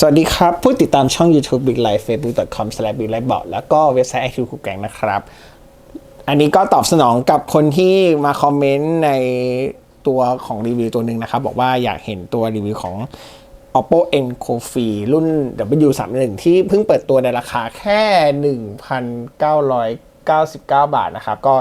สวัสดีครับ ผู้ติดตามช่อง YouTube Big Life Facebook.com s l a s h Big Life บอกแล้วก็เว็บไซต์ IQ คูแกงนะครับ อันนี้ก็ตอบสนองกับคนที่มาคอมเมนต์ในตัวของรีวิวตัวหนึ่งนะครับ บอกว่าอยากเห็นตัวรีวิวของ Oppo Enco f r e e รุ่น W31 ที่เพิ่งเปิดตัวในราคาแค่ 1,999 บาทนะครับ ก็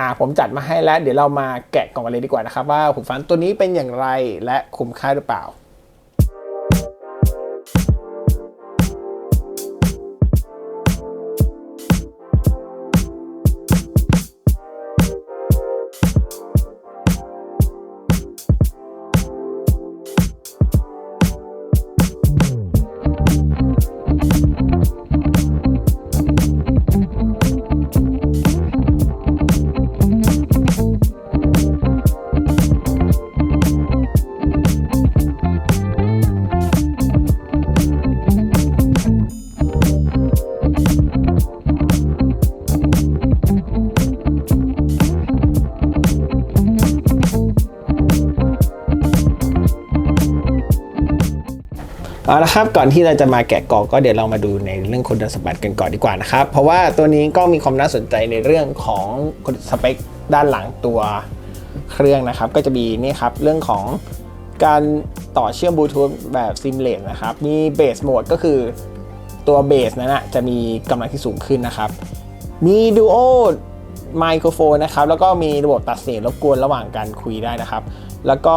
อ่าผมจัดมาให้แล้ว เดี๋ยวเรามาแกะกล่องกันเลยดีกว่านะครับ ว่าหูฟังตัวนี้เป็นอย่างไรและคุ้มค่าหรือเปล่า เอาละครับก่อนที่เราจะมาแกะกล่องก็เดี๋ยวเรามาดูในเรื่องคุณสมบัติกันก่อนดีกว่านะครับ เพราะว่าตัวนี้ก็มีความน่าสนใจในเรื่องของสเปคด้านหลังตัวเครื่องนะครับ ก็จะมีนี่ครับเรื่องของการต่อเชื่อมบลูทูธแบบซิมเลสนะครับ มีเบสโหมดก็คือตัวเบสนั้นนะจะมีกำลังที่สูงขึ้นนะครับ มีดูโอไมโครโฟนนะครับ แล้วก็มีระบบตัดเสียงรบกวนระหว่างการคุยได้นะครับ แล้วก็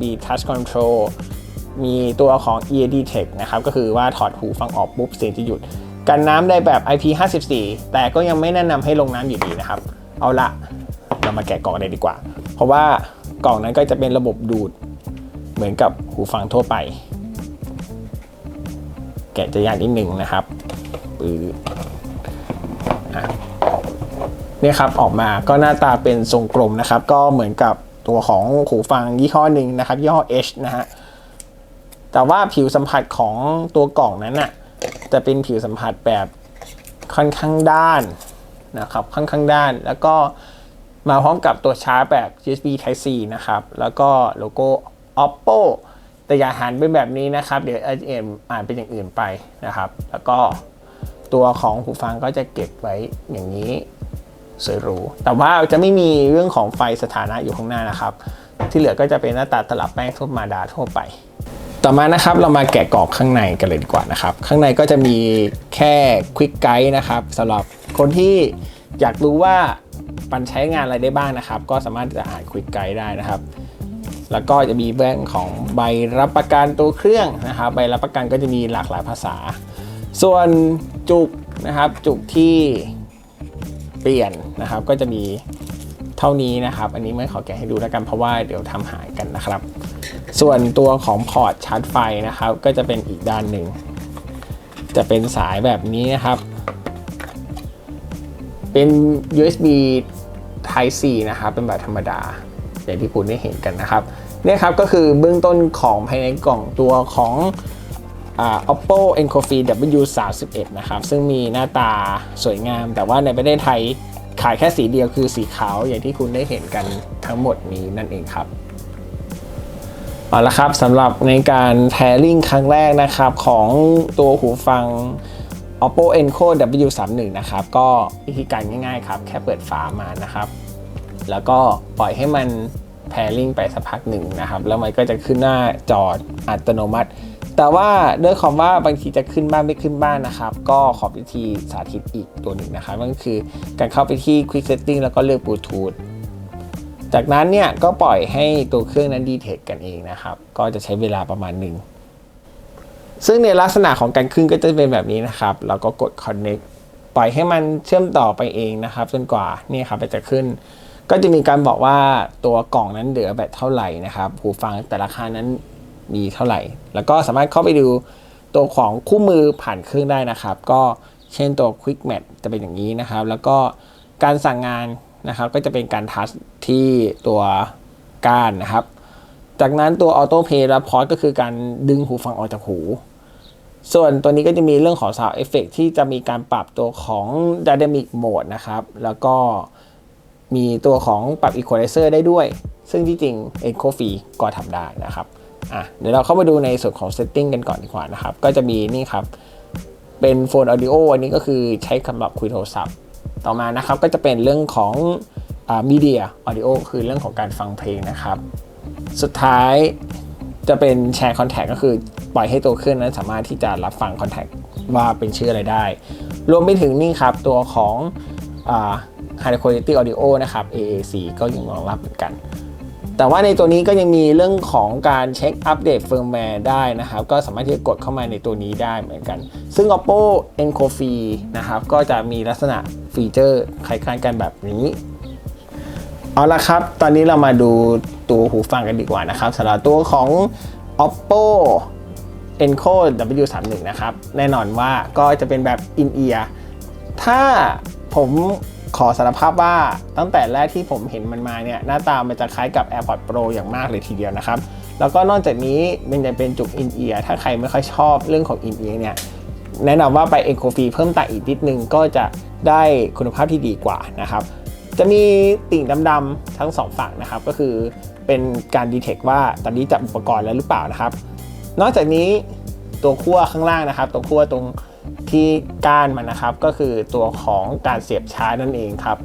มี Touch Control มีตัวของ EAD Tech นะครับ ก็คือว่าถอดหูฟังออกปุ๊บเสียงจะหยุด กันน้ำได้แบบ IP54 แต่ก็ยังไม่แนะนำให้ลงน้ำอยู่ดีนะครับ เอาละเรามาแกะกล่องเลยดีกว่า เพราะว่ากล่องนั้นก็จะเป็นระบบดูดเหมือนกับหูฟังทั่วไป แกะจะยากนิดนึงนะครับปืออนี่ครับออกมาก็หน้าตาเป็นทรงกลมนะครับ ก็เหมือนกับตัวของหูฟังยี่ห้อหนึ่งนะครับ ยี่ห้อ H นะฮะ แต่ว่าผิวสัมผัสของตัวกล่องนั้นน่ะจะเป็นผิวสัมผัสแบบค่อนข้างด้านนะครับค่อนข้างด้าน แล้วก็มาพร้อมกับตัวชาร์จแบบ USB Type C นะครับ แล้วก็โลโก้ Oppo แต่อย่าหันเป็นแบบนี้นะครับ เดี๋ยวเอ็มอ่านเป็นอย่างอื่นไปนะครับ แล้วก็ตัวของหูฟังก็จะเก็บไว้อย่างนี้สวยหรูแต่ว่าจะไม่มีเรื่องของไฟสถานะอยู่ข้างหน้านะครับ ที่เหลือก็จะเป็นหน้าตาตลับแป้งทั่วมาดาทั่วไป ต่อมานะครับเรามาแกะกรอบข้างในกันเลยดีกว่านะครับ ข้างในก็จะมีแค่ควิกไกด์นะครับสำหรับคนที่อยากรู้ว่ามันใช้งานอะไรได้บ้างนะครับ ก็สามารถจะอ่านควิกไกด์ได้นะครับ แล้วก็จะมีเรื่องของใบรับประกันตัวเครื่องนะครับ ใบรับประกันก็จะมีหลากหลายภาษา ส่วนจุกนะครับจุกที่เปลี่ยนนะครับก็จะมี เท่านี้นะครับ อันนี้ไม่ขอแกะให้ดูแล้วกันเพราะว่าเดี๋ยวทำหายกันนะครับ ส่วนตัวของพอร์ตชาร์จไฟนะครับ ก็จะเป็นอีกด้านหนึ่ง จะเป็นสายแบบนี้นะครับ เป็น USB Type C นะครับ เป็นแบบธรรมดาอย่างที่คุณได้เห็นกันนะครับเนี่ยครับก็คือเบื้องต้นของภายในกล่องตัวของอ Oppo Enco f r e e W31 นะครับ ซึ่งมีหน้าตาสวยงาม แต่ว่าในประเทศไทย ขายแค่สีเดียวคือสีขาวอย่างที่คุณได้เห็นกันทั้งหมดนี้นั่นเองครับเอาละครับสำหรับในการ pairing ครั้งแรกนะครับของตัวหูฟัง Oppo Enco W31 นะครับ ก็วิธีการง่ายๆครับ แค่เปิดฝามานะครับ แล้วก็ปล่อยให้มัน pairing ไปสักพักหนึ่งนะครับ แล้วมันก็จะขึ้นหน้าจออัตโนมัติ แต่ว่าด้วยความว่าบางทีจะขึ้นบ้างไม่ขึ้นบ้างนะครับ ก็ขอวิธีสาธิตอีกตัวหนึ่งนะครับนั่นก็คือการเข้าไปที่ Quick Setting แล้วก็เลือก Bluetooth จากนั้นเนี่ยก็ปล่อยให้ตัวเครื่องนั้นดีเทคกันเองนะครับ ก็จะใช้เวลาประมาณหนึ่งซึ่งในลักษณะของการขึ้นก็จะเป็นแบบนี้นะครับ เราก็กด connect ปล่อยให้มันเชื่อมต่อไปเองนะครับ จนกว่านี่ครับจะขึ้น ก็จะมีการบอกว่าตัวกล่องนั้นเหลือแบตเท่าไหร่นะครับหูฟังแต่ราคานั้น มีเท่าไหร่ แล้วก็สามารถเข้าไปดูตัวของคู่มือผ่านเครื่องได้นะครับ ก็เช่นตัว Quick Match จะเป็นอย่างนี้นะครับ แล้วก็การสั่งงานนะครับก็จะเป็นการทัชที่ตัวก้านนะครับ จากนั้นตัว Auto Play และ Pause ก็คือการดึงหูฟังออกจากหู ส่วนตัวนี้ก็จะมีเรื่องของ Sound Effect ที่จะมีการปรับตัวของ Dynamic Mode นะครับ แล้วก็มีตัวของปรับ Equalizer ได้ด้วย ซึ่งที่จริง Echo f r e e ก็ทำได้นะครับ อะเดี๋ยวเราเข้ามาดูในส่วนของ setting กันก่อนดีกว่านะครับ ก็จะมีนี่ครับ เป็นโฟน audio อันนี้ก็คือใช้สำหรับคุยโทรศัพท์ ต่อมานะครับก็จะเป็นเรื่องของมีเดีย audio คือเรื่องของการฟังเพลงนะครับ สุดท้ายจะเป็นแชร์คอนแทคก็คือปล่อยให้ตัวเครื่องนั้นสามารถที่จะรับฟังคอนแทคว่าเป็นชื่ออะไรได้ รวมไปถึงนี่ครับ ตัวของอ่า High Quality Audio นะครับ AAC ก็ยังรองรับเหมือนกัน แต่ว่าในตัวนี้ก็ยังมีเรื่องของการเช็คอัปเดตเฟิร์มแวร์ได้นะครับ ก็สามารถที่จะกดเข้ามาในตัวนี้ได้เหมือนกัน ซึ่ง Oppo Enco f r e e นะครับ ก็จะมีลักษณะฟีเจอร์คล้ายๆกันแบบนี้ เอาละครับ ตอนนี้เรามาดูตัวหูฟังกันดีกว่านะครับสำหรับตัวของ Oppo Enco W31 นะครับ แน่นอนว่าก็จะเป็นแบบ in ear ถ้าผม ขอสารภาพว่าตั้งแต่แรกที่ผมเห็นมันมาเนี่ยหน้าตามันจะคล้ายกับ AirPods Pro อย่างมากเลยทีเดียวนะครับ แล้วก็นอกจากนี้มันจะเป็นจุก in ear ถ้าใครไม่ค่อยชอบเรื่องของ in ear เนี่ยแนะนำว่าไป Eco f r e e เพิ่มแต่อีกนิดนึงก็จะได้คุณภาพที่ดีกว่านะครับ จะมีติ่งดำๆทั้งสองฝั่งนะครับ ก็คือเป็นการดีเทคว่าตอนนี้จับอุปกรณ์แล้วหรือเปล่านะครับ นอกจากนี้ตัวขั้วข้างล่างนะครับ ตัวขั้วตรง ที่ก้านมันนะครับ ก็คือตัวของการเสียบชาร์จนั่นเองครับ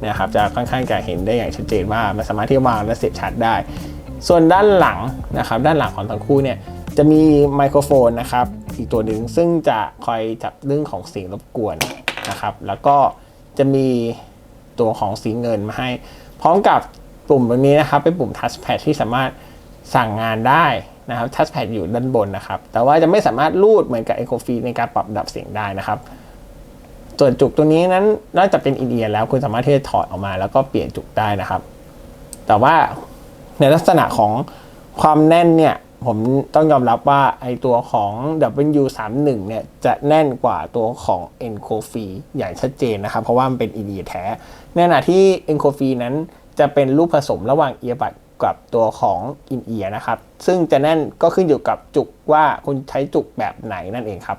เนี่ยครับจะค่อนข้างจะเห็นได้อย่างชัดเจนว่ามันสามารถที่จะวางและเสียบชาร์จได้ ส่วนด้านหลังนะครับ ด้านหลังของทั้งคู่เนี่ยจะมีไมโครโฟนนะครับอีกตัวหนึ่งซึ่งจะคอยจับเรื่องของเสียงรบกวนนะครับ แล้วก็จะมีตัวของสีเงินมาให้ พร้อมกับปุ่มตรงนี้นะครับ เป็นปุ่ม touchpad ที่สามารถสั่งงานได้ นะครับ touchpad อยู่ด้านบนนะครับ แต่ว่าจะไม่สามารถลูดเหมือนกับ Echo f r e e ในการปรับดับเสียงได้นะครับ ส่วนจุกตัวนี้นั้นนอกจากเป็นอินเดียแล้วคุณสามารถที่จะถอดออกมา แล้วก็เปลี่ยนจุกได้นะครับ แต่ว่าในลักษณะของความแน่นเนี่ยผมต้องยอมรับว่าไอตัวของ W31 เนี่ยจะแน่นกว่าตัวของ e n c o f i อย่างชัดเจนนะครับ เพราะว่ามันเป็นอินเดียแท้ ในขณะที่ e n c o f i นั้นจะเป็นรูปผสมระหว่างเอียบัด กับตัวของอินเอียนะครับ ซึ่งจะแน่นก็ขึ้นอยู่กับจุกว่าคุณใช้จุกแบบไหนนั่นเองครับ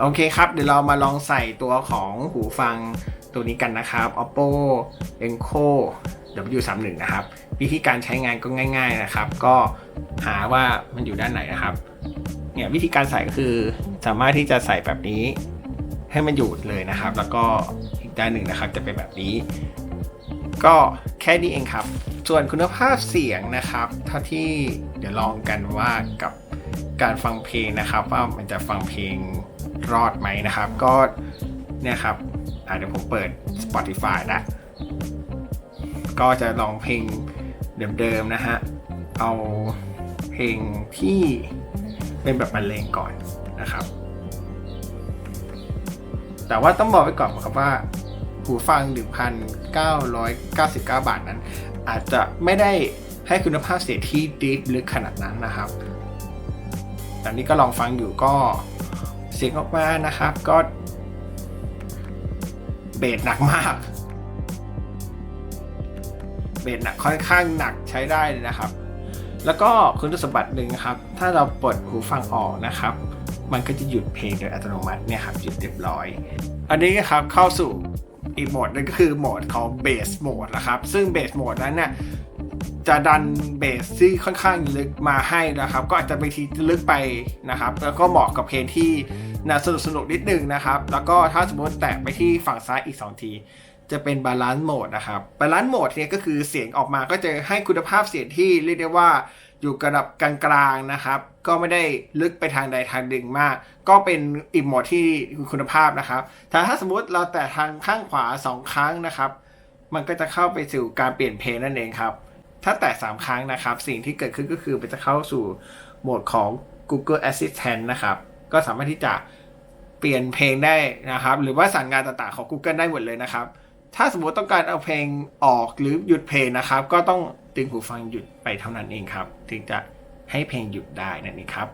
โอเคครับ เดี๋ยวเรามาลองใส่ตัวของหูฟังตัวนี้กันนะครับ Oppo Enco W31 นะครับ วิธีการใช้งานก็ง่าย ๆนะครับ ก็หาว่ามันอยู่ด้านไหนนะครับ เนี่ยวิธีการใส่ก็คือสามารถที่จะใส่แบบนี้ ให้มันอยู่เลยนะครับ แล้วก็อีกด้านหนึ่งนะครับจะเป็นแบบนี้ ก็แค่นี้เองครับ ส่วนคุณภาพเสียงนะครับเท่าที่เดี๋ยวลองกันว่ากับการฟังเพลงนะครับ ว่ามันจะฟังเพลงรอดไหมนะครับ ก็เนี่ยครับเดี๋ยวผมเปิด Spotify นะก็จะลองเพลงเดิมๆนะฮะ เอาเพลงที่เป็นแบบบรรเลงก่อนนะครับ แต่ว่าต้องบอกไว้ก่อนครับว่า หูฟัง 1,999 บาทนั้น อาจจะไม่ได้ให้คุณภาพเสียงที่ดีลึกขนาดนั้นนะครับแต่นี้ก็ลองฟังอยู่ก็เสียงออกมานะครับก็เบสหนักมาก เบสหนักค่อนข้างหนักใช้ได้เลยนะครับ แล้วก็คุณสมบัติหนึ่งครับ ถ้าเราปลดหูฟังออกนะครับ มันก็จะหยุดเพลงโดยอัตโนมัติเนี่ยครับหยุดเรียบร้อย อันนี้นะครับเข้าสู่อีกโหมดนึงก็คือโหมดของเบสโหมดนะครับ ซึ่งเบสโหมดนั้นเนี่ยจะดันเบสที่ค่อนข้างลึกมาให้นะครับ ก็อาจจะไปทีลึกไปนะครับ แล้วก็เหมาะกับเพลงที่น่าสนุกสนุกนิดนึงนะครับ แล้วก็ถ้าสมมติแตะไปที่ฝั่งซ้ายอีก 2 ที จะเป็นบาลานซ์โหมดนะครับบาลานซ์โหมดเนี่ยก็คือเสียงออกมาก็จะให้คุณภาพเสียงที่เรียกได้ว่า อยู่กระดับกลางๆนะครับ ก็ไม่ได้ลึกไปทางใดทางหนึ่งมาก ก็เป็นอีกหมดที่คุณภาพนะครับแต่ถ้าสมมติเราแตะทางข้างขวา 2 ครั้งนะครับ มันก็จะเข้าไปสู่การเปลี่ยนเพลงนั่นเองครับ ถ้าแตะ3ครั้งนะครับ สิ่งที่เกิดขึ้นก็คือมันจะเข้าสู่โหมดของ Google Assistant นะครับ ก็สามารถที่จะเปลี่ยนเพลงได้นะครับ หรือว่าสั่งงานต่างๆของ Google ได้หมดเลยนะครับ ถ้าสมมติต้องการเอาเพลงออกหรือหยุดเพลงนะครับ ก็ต้อง ดึงหูฟังหยุดไปเท่านั้นเองครับ ถึงจะให้เพลงหยุดได้นั่นเองครับ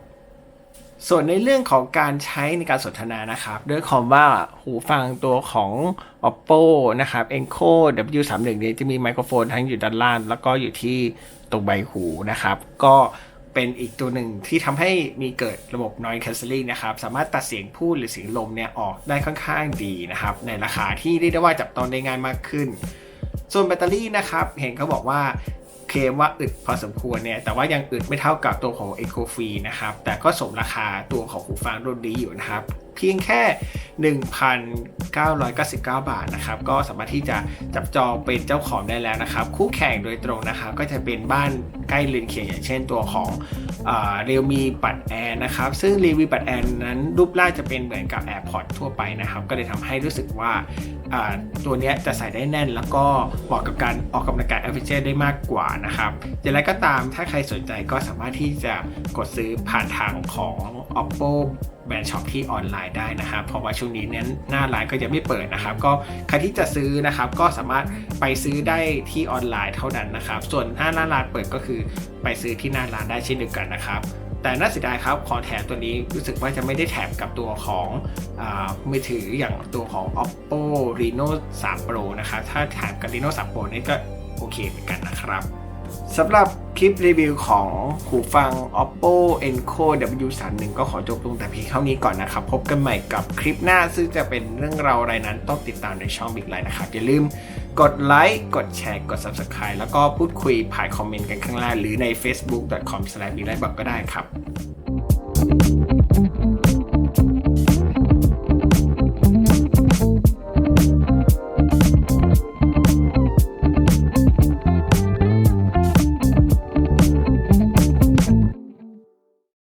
ส่วนในเรื่องของการใช้ในการสนทนานะครับ ด้วยคำว่าหูฟังตัวของ Oppo นะครับ Enco W31 นี่ยจะมีไมโครโฟนทั้งอยู่ด้านล่าง แล้วก็อยู่ที่ตรงใบหูนะครับ ก็เป็นอีกตัวหนึ่งที่ทำให้มีเกิดระบบ noise cancelling นะครับ สามารถตัดเสียงพูดหรือเสียงลมเนี่ยออกได้ค่อนข้างดีนะครับ ในราคาที่เรียกได้ว่าจับต้องได้ง่ายมากขึ้น ส่วนแบตเตอรี่นะครับ เห็นเขาบอกว่า เคลมว่าอึดพอสมควรเนี่ย แต่ว่ายังอึดไม่เท่ากับตัวของ Eco Free นะครับ แต่ก็สมราคาตัวของหูฟังรุ่นนี้อยู่นะครับ พียงแค่ 1,999 บาทนะครับ ก็สามารถที่จะจับจองเป็นเจ้าของได้แล้วนะครับ คู่แข่งโดยตรงนะครับ ก็จะเป็นบ้านใกล้เรือนเคียงอย่างเช่นตัวของเรียวมีปัดแอร์นะครับ ซึ่งรีวิวปัดแอร์นั้นรูปร่างจะเป็นเหมือนกับ AirPods ทั่วไปนะครับ ก็เลยทำให้รู้สึกว่าตัวนี้จะใส่ได้แน่น แล้วก็เหมาะกับการออกกำลังกาย a อ v เ g ได้มากกว่านะครับอย่างไรก็ตามถ้าใครสนใจก็สามารถที่จะกดซื้อผ่านทางของ oppo แบรนด์ช็อปที่ออนไลน์ได้นะครับ เพราะว่าช่วงนี้เน้นหน้าร้านก็ยังไม่เปิดนะครับ ก็ใครที่จะซื้อนะครับก็สามารถไปซื้อได้ที่ออนไลน์เท่านั้นนะครับ ส่วนถ้าหน้าร้านเปิดก็คือไปซื้อที่หน้าร้านได้เช่นเดียวกันนะครับแต่น่าเสียดายครับ ของแถมตัวนี้รู้สึกว่าจะไม่ได้แถมกับตัวของอมือถืออย่างตัวของ oppo reno 3 pro นะครับ ถ้าแถมกับ reno 3 pro นี่ก็โอเคเหมือนกันนะครับ สำหรับคลิปรีวิวของหูฟัง oppo enco w31 ก็ขอจบลงแต่เพียงเท่านี้ก่อนนะครับ พบกันใหม่กับคลิปหน้าซึ่งจะเป็นเรื่องราวอะไรนั้นต้องติดตามในช่อง Big Line นะครับ อย่าลืมกดไลค์กดแชร์กด Subscribe แล้วก็พูดคุยผ่านคอมเมนต์กันข้างล่างหรือใน facebook.com/bigline บอกก็ได้ครับ